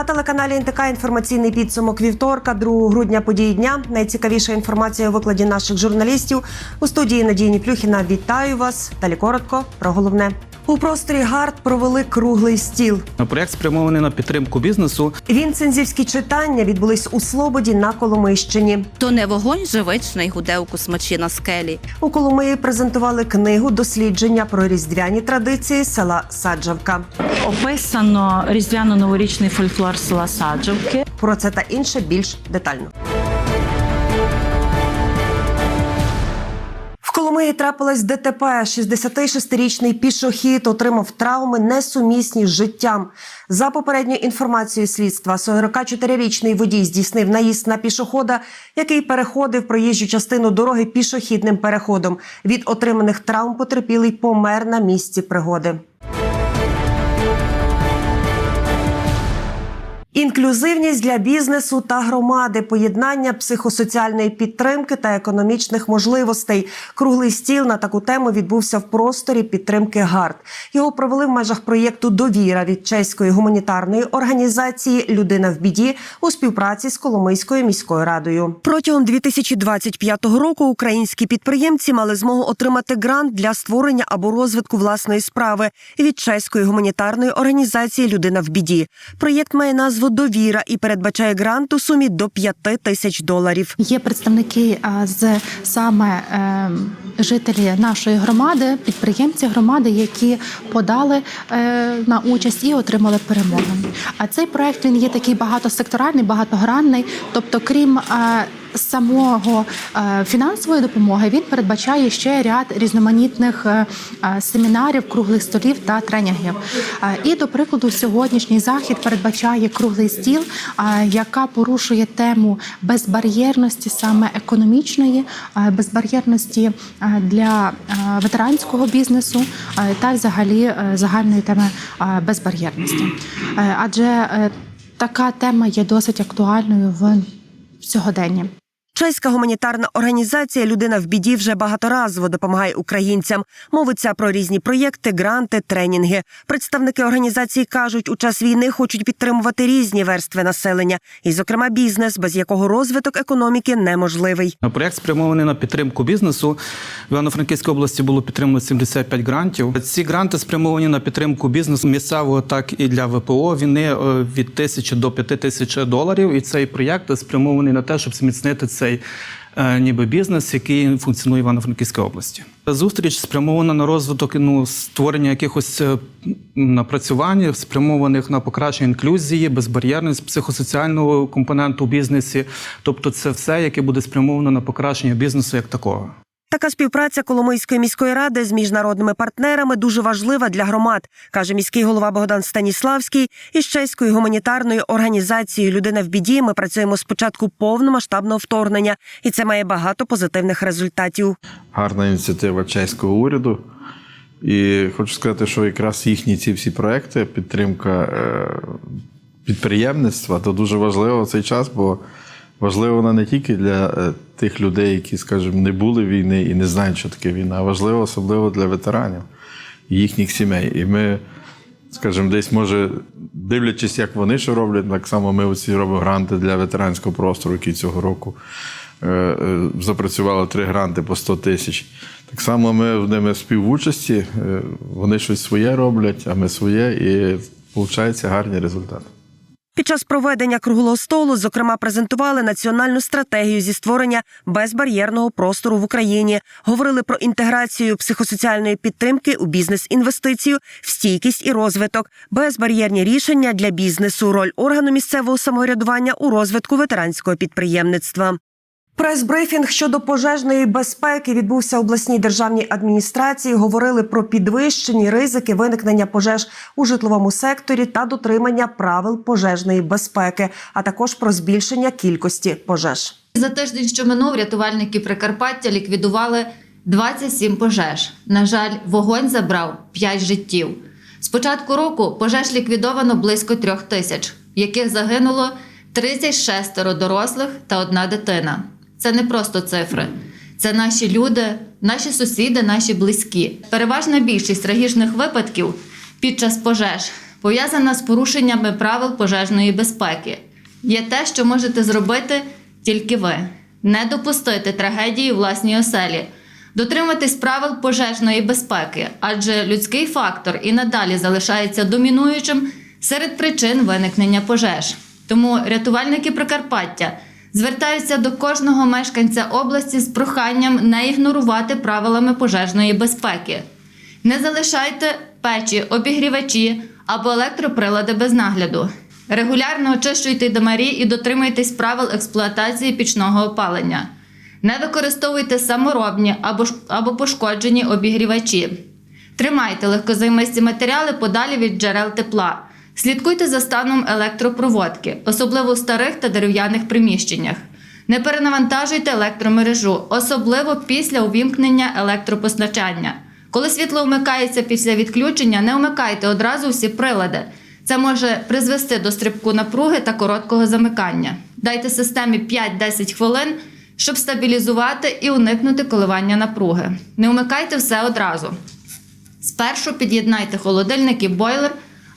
На телеканалі НТК інформаційний підсумок вівторка, 2 грудня події дня. Найцікавіша інформація у викладі наших журналістів у студії Надії Плюхіна. Вітаю вас. Далі коротко про головне. У просторі ГАРД провели круглий стіл. Проєкт спрямований на підтримку бізнесу. Вінцензівські читання відбулись у Слободі на Коломийщині. То не вогонь живичний гуде у космачі на скелі. У Коломиї презентували книгу дослідження про різдвяні традиції села Саджавка. Описано різдвяно-новорічний фольклор села Саджавки. Про це та інше більш детально. Коломиї трапилось ДТП. 66-річний пішохід отримав травми несумісні з життям. За попередньою інформацією слідства, 44-річний водій здійснив наїзд на пішохода, який переходив проїжджу частину дороги пішохідним переходом. Від отриманих травм потерпілий помер на місці пригоди. Інклюзивність для бізнесу та громади, поєднання психосоціальної підтримки та економічних можливостей. Круглий стіл на таку тему відбувся в просторі підтримки ГАРД. Його провели в межах проєкту Довіра від чеської гуманітарної організації Людина в біді у співпраці з Коломийською міською радою. Протягом 2025 року українські підприємці мали змогу отримати грант для створення або розвитку власної справи від чеської гуманітарної організації Людина в біді. Проєкт має назву Довіра і передбачає грант у сумі до 5 тисяч доларів. Є представники з саме е, жителі нашої громади, підприємці громади, які подали е, на участь і отримали перемогу. А цей проект він є такий багатосекторальний, багатогранний. Тобто, крім е, самого е, фінансової допомоги, він передбачає ще ряд різноманітних е, е, семінарів, круглих столів та тренінгів. І до прикладу, сьогоднішній захід передбачає круглий стіл, яка порушує тему безбар'єрності, саме економічної, безбар'єрності для ветеранського бізнесу та взагалі загальної теми безбар'єрності. Адже така тема є досить актуальною в сьогоденні. Чеська гуманітарна організація Людина в біді вже багаторазово допомагає українцям. Мовиться про різні проєкти, гранти, тренінги. Представники організації кажуть, у час війни хочуть підтримувати різні верстви населення, і, зокрема, бізнес, без якого розвиток економіки неможливий. Проєкт спрямований на підтримку бізнесу. В Івано-Франківській області було підтримано 75 грантів. Ці гранти спрямовані на підтримку бізнесу місцевого, так і для ВПО. Вони е, від тисячі до п'яти тисяч доларів. І цей проєкт спрямований на те, щоб зміцнити цей. Е, Ніби бізнес, який функціонує в Івано-Франківській області, зустріч спрямована на розвиток ну створення якихось е, напрацювань, спрямованих на покращення інклюзії, безбар'єрність психосоціального компоненту бізнесі. Тобто, це все, яке буде спрямовано на покращення бізнесу як такого. Така співпраця Коломийської міської ради з міжнародними партнерами дуже важлива для громад, каже міський голова Богдан Станіславський. Із чеською гуманітарною організацією Людина в біді ми працюємо з початку повномасштабного вторгнення, і це має багато позитивних результатів. гарна ініціатива чеського уряду. І хочу сказати, що якраз їхні ці всі проекти, підтримка е, підприємництва, то дуже важливо в цей час, бо важливо вона не тільки для е, тих людей, які, скажімо, не були війни і не знають, що таке війна, а важливо особливо для ветеранів і їхніх сімей. І ми, скажімо, десь може, дивлячись, як вони що роблять, так само ми оці робимо гранти для ветеранського простору, який цього року е, е, три гранти по 100 тисяч. Так само ми в ними співучасті, вони щось своє роблять, а ми своє, і виходить гарні результати. Під час проведення круглого столу, зокрема, презентували національну стратегію зі створення безбар'єрного простору в Україні. Говорили про інтеграцію психосоціальної підтримки у бізнес-інвестицію, в стійкість і розвиток, безбар'єрні рішення для бізнесу, роль органу місцевого самоврядування у розвитку ветеранського підприємництва. Прес-брифінг щодо пожежної безпеки відбувся в обласній державній адміністрації. Говорили про підвищені ризики виникнення пожеж у житловому секторі та дотримання правил пожежної безпеки, а також про збільшення кількості пожеж. За тиждень, що минув, рятувальники Прикарпаття ліквідували 27 пожеж. На жаль, вогонь забрав 5 життів. З початку року пожеж ліквідовано близько трьох тисяч, в яких загинуло 36 дорослих та одна дитина. Це не просто цифри. Це наші люди, наші сусіди, наші близькі. Переважна більшість трагічних випадків під час пожеж пов'язана з порушеннями правил пожежної безпеки. Є те, що можете зробити тільки ви: не допустити трагедії власній оселі, дотриматись правил пожежної безпеки, адже людський фактор і надалі залишається домінуючим серед причин виникнення пожеж. Тому рятувальники Прикарпаття звертаються до кожного мешканця області з проханням не ігнорувати правилами пожежної безпеки. Не залишайте печі, обігрівачі або електроприлади без нагляду. Регулярно очищуйте домарі і дотримуйтесь правил експлуатації пічного опалення. Не використовуйте саморобні або, або пошкоджені обігрівачі. Тримайте легкозаймисті матеріали подалі від джерел тепла. Слідкуйте за станом електропроводки, особливо у старих та дерев'яних приміщеннях. Не перенавантажуйте електромережу, особливо після увімкнення електропостачання. Коли світло вмикається після відключення, не вмикайте одразу всі прилади. Це може призвести до стрибку напруги та короткого замикання. Дайте системі 5-10 хвилин, щоб стабілізувати і уникнути коливання напруги. Не вмикайте все одразу. Спершу під'єднайте холодильник і бойлер,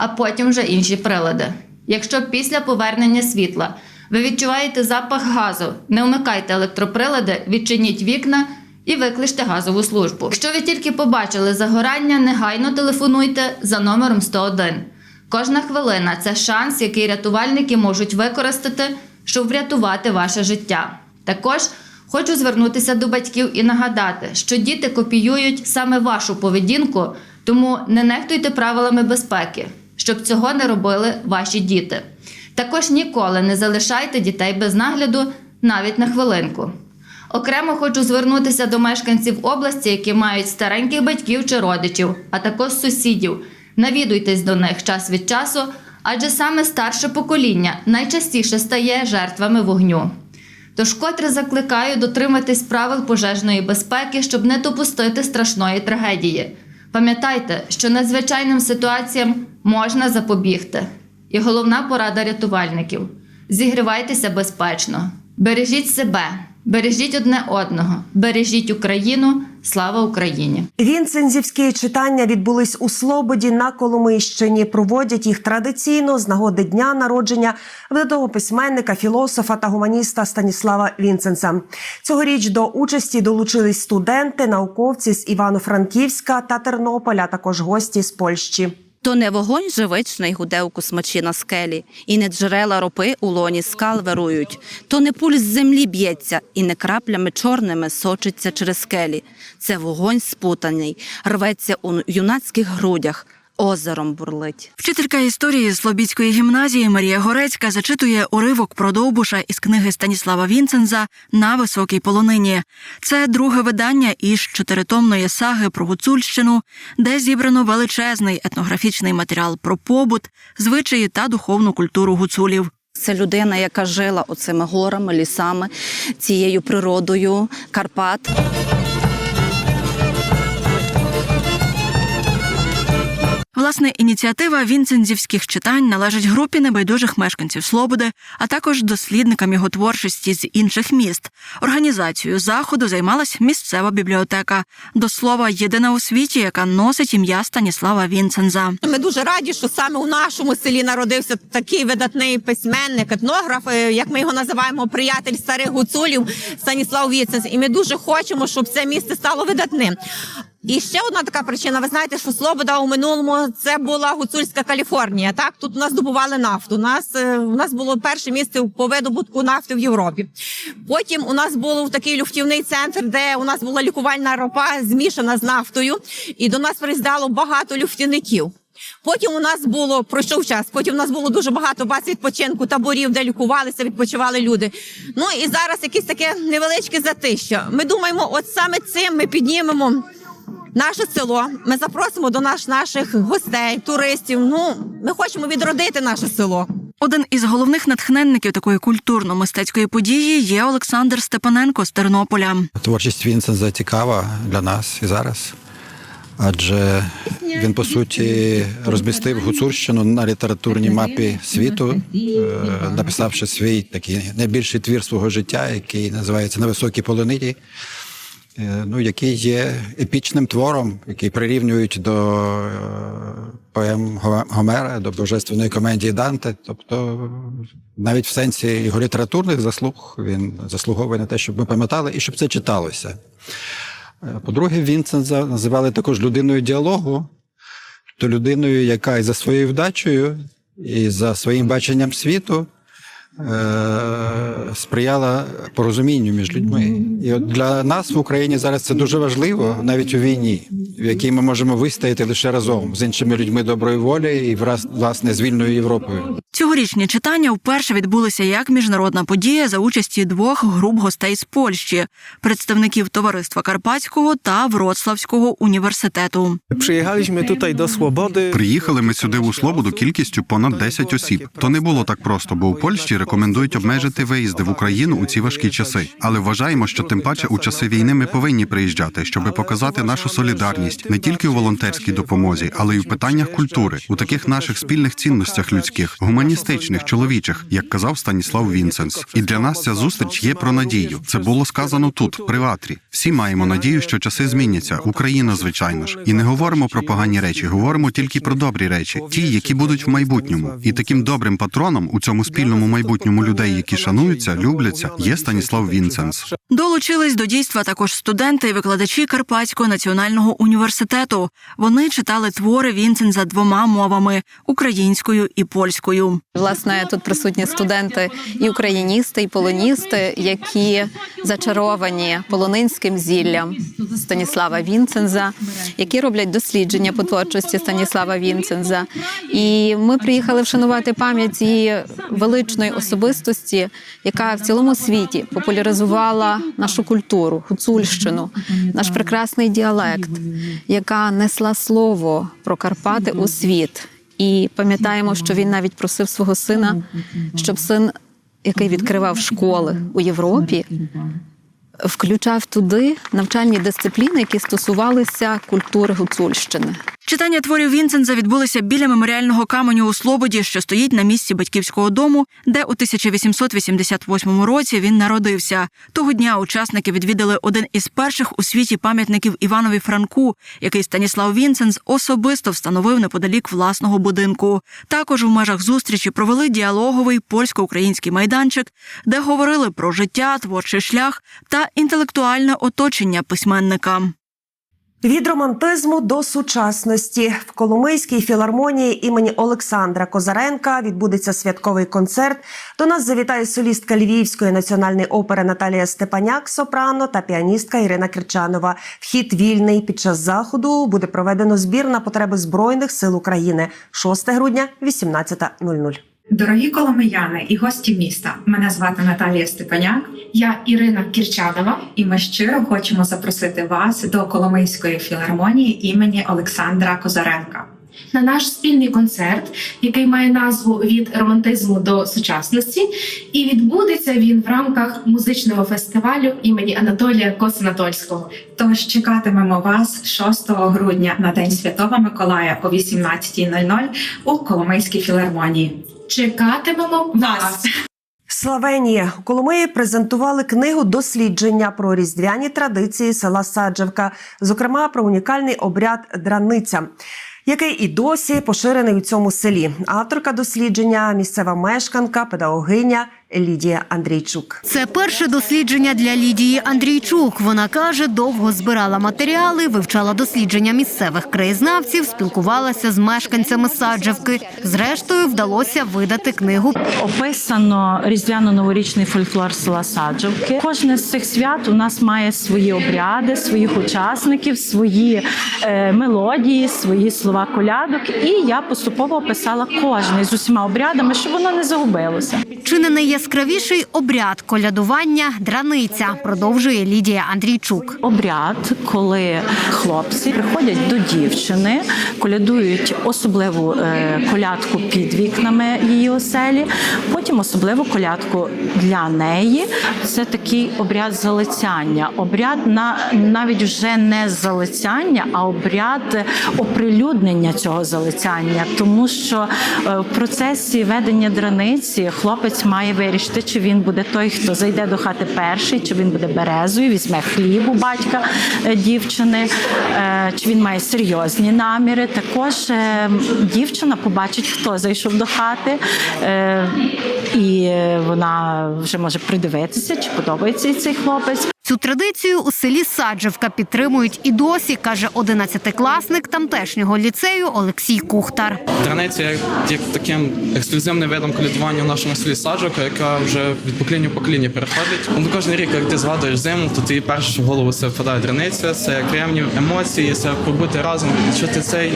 а потім вже інші прилади. Якщо після повернення світла ви відчуваєте запах газу, не вмикайте електроприлади, відчиніть вікна і викличте газову службу. Якщо ви тільки побачили загорання, негайно телефонуйте за номером 101. Кожна хвилина це шанс, який рятувальники можуть використати, щоб врятувати ваше життя. Також хочу звернутися до батьків і нагадати, що діти копіюють саме вашу поведінку, тому не нехтуйте правилами безпеки, щоб цього не робили ваші діти. Також ніколи не залишайте дітей без нагляду навіть на хвилинку. Окремо хочу звернутися до мешканців області, які мають стареньких батьків чи родичів, а також сусідів. Навідуйтесь до них час від часу, адже саме старше покоління найчастіше стає жертвами вогню. Тож котре закликаю дотриматись правил пожежної безпеки, щоб не допустити страшної трагедії. Пам'ятайте, що надзвичайним ситуаціям можна запобігти. І головна порада рятувальників: зігрівайтеся безпечно, бережіть себе, бережіть одне одного, бережіть Україну. Слава Україні! Вінцензівські читання відбулись у Слободі на Коломийщині. Проводять їх традиційно з нагоди дня народження видатного письменника, філософа та гуманіста Станіслава Вінценса. Цьогоріч до участі долучились студенти, науковці з Івано-Франківська та Тернополя, також гості з Польщі. То не вогонь живичний гуде у космачі на скелі, і не джерела ропи у лоні скал вирують, то не пульс землі б'ється, і не краплями чорними сочиться через скелі. Це вогонь спутаний, рветься у юнацьких грудях, озером бурлить. Вчителька історії Слобідської гімназії Марія Горецька зачитує уривок про Довбуша із книги Станіслава Вінценза на високій полонині. Це друге видання із чотиритомної саги про Гуцульщину, де зібрано величезний етнографічний матеріал про побут, звичаї та духовну культуру гуцулів. Це людина, яка жила оцими горами, лісами, цією природою Карпат. Власне, ініціатива вінцензівських читань належить групі небайдужих мешканців Слободи, а також дослідникам його творчості з інших міст. Організацією заходу займалась місцева бібліотека. До слова, єдина у світі, яка носить ім'я Станіслава Вінценза. Ми дуже раді, що саме у нашому селі народився такий видатний письменник, етнограф, е, як ми його називаємо, приятель старих гуцулів Станіслав Віценс. І ми дуже хочемо, щоб це місце стало видатним. І ще одна така причина. Ви знаєте, що Слобода у минулому це була гуцульська Каліфорнія. Так тут у нас добували нафту. У нас е, у нас було перше місце по видобутку нафти в Європі. Потім у нас був такий люфтівний центр, де у нас була лікувальна ропа змішана з нафтою, і до нас приїздало багато люфтівників. Потім у нас було пройшов час. Потім у нас було дуже багато баз відпочинку, таборів, де лікувалися, відпочивали люди. Ну і зараз якесь таке невеличке затища. Ми думаємо, от саме цим ми піднімемо наше село. Ми запросимо до нас наших гостей, туристів. Ну ми хочемо відродити наше село. Один із головних натхненників такої культурно-мистецької події є Олександр Степаненко з Тернополя. Творчість Вінсенза цікава для нас і зараз. Адже він по суті розмістив гуцульщину на літературній мапі світу, е, написавши свій такий найбільший твір свого життя, який називається На високій полонині. Е, ну, який є епічним твором, який прирівнюють до е, поем Гомера, до божественної комедії Данте. Тобто, навіть в сенсі його літературних заслуг він заслуговує на те, щоб ми пам'ятали і щоб це читалося. Е, По-друге, Вінценза називали також людиною діалогу, то людиною, яка і за своєю вдачею, і за своїм баченням світу сприяла порозумінню між людьми. І от для нас в Україні зараз це дуже важливо, навіть у війні, в якій ми можемо вистояти лише разом з іншими людьми доброї волі і враз- власне з вільною Європою. Цьогорічні читання вперше відбулися як міжнародна подія за участі двох груп гостей з Польщі, представників товариства Карпатського та Вроцлавського університету. Przyjechaliśmy tutaj do Swobody. Приїхали ми сюди у Слободу кількістю понад 10 осіб. То не було так просто, бо у Польщі рекомендують обмежити виїзди в Україну у ці важкі часи. Але вважаємо, що тим паче у часи війни ми повинні приїжджати, щоб показати нашу солідарність не тільки у волонтерській допомозі, але й у питаннях культури, у таких наших спільних цінностях людських, гуманістичних, чоловічих, як казав Станіслав Вінценс. І для нас ця зустріч є про надію. Це було сказано тут, при ватрі. Всі маємо надію, що часи зміняться. Україна, звичайно ж, і не говоримо про погані речі, говоримо тільки про добрі речі, ті, які будуть в майбутньому. І таким добрим патроном у цьому спільному майбутньому людей, які шануються, любляться, є Станіслав Вінценс. Долучились до дійства також студенти і викладачі Карпатського національного університету. Вони читали твори Вінценза двома мовами українською і польською. Власне, тут присутні студенти і україністи, і полоністи, які зачаровані полонинським зіллям Станіслава Вінценза, які роблять дослідження по творчості Станіслава Вінценза. І ми приїхали вшанувати пам'ять цієї величної особистості, яка в цілому світі популяризувала нашу культуру, гуцульщину, наш прекрасний діалект, яка несла слово про Карпати у світ. І пам'ятаємо, що він навіть просив свого сина, щоб син, який відкривав школи у Європі, включав туди навчальні дисципліни, які стосувалися культури гуцульщини. Читання творів Вінценза відбулися біля меморіального каменю у Слободі, що стоїть на місці батьківського дому, де у 1888 році він народився. Того дня учасники відвідали один із перших у світі пам'ятників Іванові Франку, який Станіслав Вінценз особисто встановив неподалік власного будинку. Також у межах зустрічі провели діалоговий польсько-український майданчик, де говорили про життя, творчий шлях та інтелектуальне оточення письменника. Від романтизму до сучасності в Коломийській філармонії імені Олександра Козаренка відбудеться святковий концерт. До нас завітає солістка Львівської національної опери Наталія Степаняк, сопрано та піаністка Ірина Кирчанова. Вхід вільний під час заходу буде проведено збір на потреби збройних сил України 6 грудня, 18.00. Дорогі коломияни і гості міста, мене звати Наталія Степаняк. Я Ірина Кірчанова, і ми щиро хочемо запросити вас до Коломийської філармонії імені Олександра Козаренка. На наш спільний концерт, який має назву від романтизму до сучасності, і відбудеться він в рамках музичного фестивалю імені Анатолія Косанатольського. Тож чекатимемо вас 6 грудня на День Святого Миколая о 18.00 у Коломийській філармонії. Чекатимемо вас. Славенія у Коломиї презентували книгу дослідження про різдвяні традиції села Саджавка, зокрема про унікальний обряд драниця. Який і досі поширений у цьому селі. Авторка дослідження місцева мешканка, педагогиня Лідія Андрійчук. Це перше дослідження для Лідії Андрійчук. Вона каже, довго збирала матеріали, вивчала дослідження місцевих краєзнавців, спілкувалася з мешканцями Саджавки. Зрештою, вдалося видати книгу. Описано різдвяно-новорічний фольклор села Саджавки. Кожне з цих свят у нас має свої обряди, своїх учасників, свої е, мелодії, свої слова колядок. І я поступово описала кожний з усіма обрядами, щоб воно не загубилося. Чи не найяскравіший обряд колядування драниця, продовжує Лідія Андрійчук. Обряд, коли хлопці приходять до дівчини, колядують особливу е, колядку під вікнами її оселі, потім особливу колядку для неї. Це такий обряд залицяння. Обряд на навіть вже не залицяння, а обряд оприлюднення цього залицяння, тому що е, в процесі ведення драниці хлопець має вирішити, чи він буде той, хто зайде до хати перший, чи він буде березою, візьме хліб у батька е, дівчини, е, чи він має серйозні наміри. Також е, дівчина побачить, хто зайшов до хати, і вона вже може придивитися, чи подобається цей хлопець. Цю традицію у селі Саджевка підтримують і досі, каже одинадцятикласник тамтешнього ліцею Олексій Кухтар. Драниця є як таким ексклюзивним видом колядування в нашому селі Саджока, яка вже від покоління в покоління переходить. Ну, кожен рік, як ти згадуєш зиму, то ти перше в голову це впадає драниця, це приємні емоції, це побути разом, відчути цей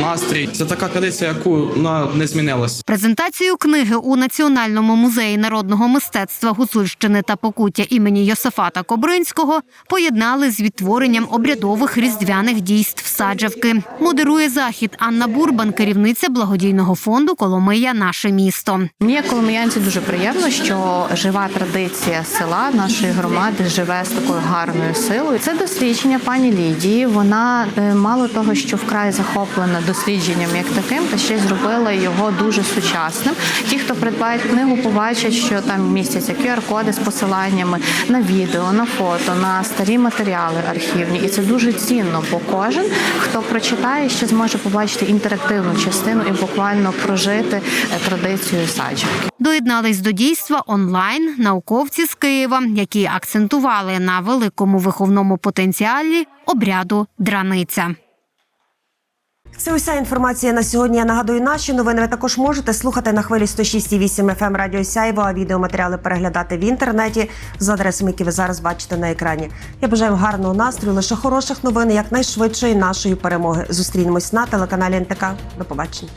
настрій. Це така традиція, яку вона не змінилась. Презентацію книги у Національному музеї народного мистецтва Гуцульщини та Покуття імені Йосифата Кобринського поєднали з відтворенням обрядових різдвяних дійств Саджавки. Модерує захід Анна Бурбан, керівниця благодійного фонду Коломия Наше місто. Мені як коломиянці дуже приємно, що жива традиція села нашої громади живе з такою гарною силою. Це дослідження пані Лідії. Вона е, мало того, що вкрай захоплена дослідженням як таким, та ще зробила його дуже сучасним. Ті, хто придбають книгу, побачать, що там містяться QR-коди з посиланнями на відео, на фото, на старі матеріали архівні, і це дуже цінно, бо кожен, хто прочитає, ще зможе побачити інтерактивну частину і буквально прожити е, традицію саджанки. Доєднались до дійства онлайн науковці з Києва, які акцентували на великому виховному потенціалі обряду драниця. Це уся інформація на сьогодні. Я нагадую, наші новини ви також можете слухати на хвилі 106,8 FM Радіо Сяйво, а відеоматеріали переглядати в інтернеті за адресами, які ви зараз бачите на екрані. Я бажаю гарного настрою, лише хороших новин, якнайшвидшої нашої перемоги. Зустрінемось на телеканалі НТК. До побачення.